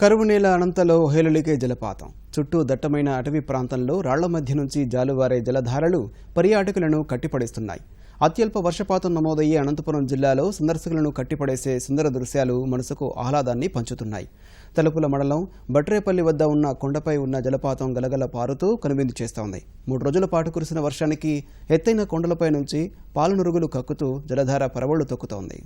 కరువు నేల అనంతలో హేలులికే జలపాతం. చుట్టూ దట్టమైన అటవీ ప్రాంతంలో రాళ్ళ మధ్య నుంచి జాలువారే జలధారలు పర్యాటకులను కట్టిపడేస్తున్నాయి. అత్యల్ప వర్షపాతం నమోదయ్యే అనంతపురం జిల్లాలో సందర్శకులను కట్టిపడేసే సుందర దృశ్యాలు మనసుకు ఆహ్లాదాన్ని పంచుతున్నాయి. తలుపుల మండలం బట్రేపల్లి వద్ద ఉన్న కొండపై ఉన్న జలపాతం గలగల పారుతూ కనువిందు చేస్తోంది. మూడు రోజుల పాటు కురిసిన వర్షానికి ఎత్తైన కొండలపై నుంచి పాలనురుగులు కక్కుతూ జలధార పరవళ్ళు తొక్కుతోంది.